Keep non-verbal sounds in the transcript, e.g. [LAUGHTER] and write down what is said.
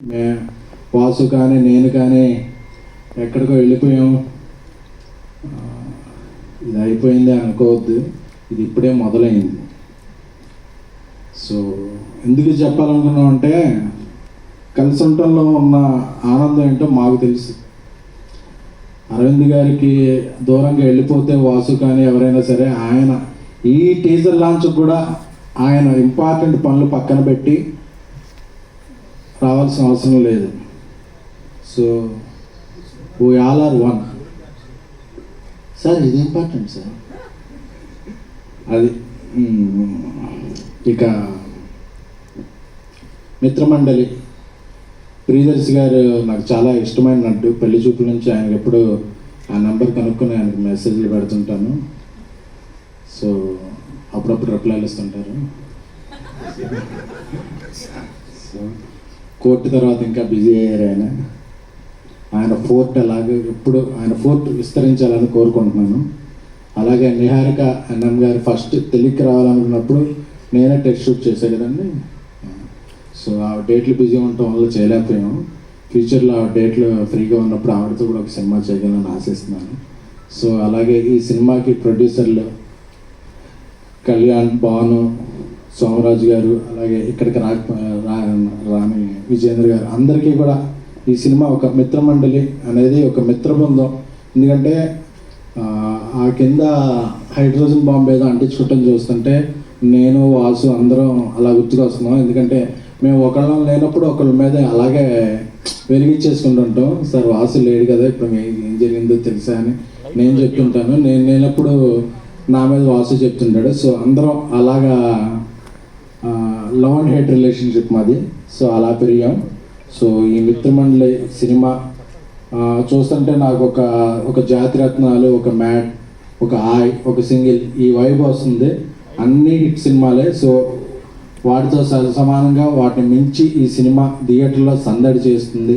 మే వాసు కానీ నేను కానీ ఎక్కడికో వెళ్ళిపోయాం. ఇది అయిపోయింది అనుకోవద్దు. ఇది ఇప్పుడే మొదలైంది. సో ఎందుకు చెప్పాలనుకున్నాం అంటే కలిసి ఉండటంలో ఉన్న ఆనందం ఏంటో మాకు తెలుసు. అరవింద్ గారికి దూరంగా వెళ్ళిపోతే వాసు కానీ ఎవరైనా సరే ఆయన ఈ టీజర్ లాంచ్ కూడా ఆయన ఇంపార్టెంట్ పనులు పక్కన పెట్టి రావాల్సిన అవసరం లేదు. So we all are one sir ఇది ఇంపార్టెంట్ సార్ అది. ఇక మిత్రమండలి ప్రియదర్శి గారు నాకు చాలా ఇష్టమైన నటు పెళ్ళి చూపుల నుంచి ఆయనకి ఎప్పుడు ఆ నెంబర్ కనుక్కొని ఆయనకు మెసేజ్లు పెడుతుంటాను. సో అప్పుడప్పుడు రిప్లైలు ఇస్తుంటారు. [LAUGHS] సో కోర్టు తర్వాత ఇంకా బిజీ అయ్యారు ఆయన. ఆయన ఫోర్ట్ అలాగే ఎప్పుడు ఆయన ఫోర్ట్ విస్తరించాలని కోరుకుంటున్నాను. అలాగే నిహారిక అన్నం గారు ఫస్ట్ తెలియకి రావాలనుకున్నప్పుడు నేనే టెస్ట్ షూట్ చేశాను కదండి. సో ఆ డేట్లు బిజీ ఉండటం వల్ల చేయలేకపోయాము ఫ్యూచర్లో ఆ డేట్లు ఫ్రీగా ఉన్నప్పుడు ఆవిడతో కూడా ఒక సినిమా చేయగలని ఆశిస్తున్నాను. సో అలాగే ఈ సినిమాకి ప్రొడ్యూసర్లు కళ్యాణ్ భాను సోమరాజు గారు అలాగే ఇక్కడికి రా రాణి రాని గారు అందరికీ కూడా ఈ సినిమా ఒక మిత్రమండలి అనేది ఒక మిత్ర బృందం ఎందుకంటే ఆ, కింద హైడ్రోజన్ బాంబు ఏదో అంటించుకోవటం చూస్తుంటే నేను వాసు అందరం అలా గుర్తుకొస్తున్నాం. ఎందుకంటే మేము ఒకళ్ళం లేనప్పుడు ఒకళ్ళ మీద అలాగే వెలిగించేసుకుంటుంటాం సార్ వాసు లేడు కదా ఇప్పుడు మీ- ఏం జరిగిందో తెలుసా అని నేను చెప్తుంటాను. నేను లేనప్పుడు నా మీద వాసు చెప్తుంటాడు. సో అందరం అలాగా లవ్ అండ్ హేట్ రిలేషన్షిప్ మాది. సో అలా పెరిగాం. సో ఈ మిత్రమండలి సినిమా చూస్తుంటే నాకు ఒక ఒక జాతిరత్నాలు ఒక మ్యాట్ ఒక హాయ్ ఒక సింగిల్ ఈ వైబ్ వస్తుంది. అన్ని హిట్ సినిమాలే. సో వాటితో సమానంగా వాటిని మించి ఈ సినిమా థియేటర్లో సందడి చేస్తుంది.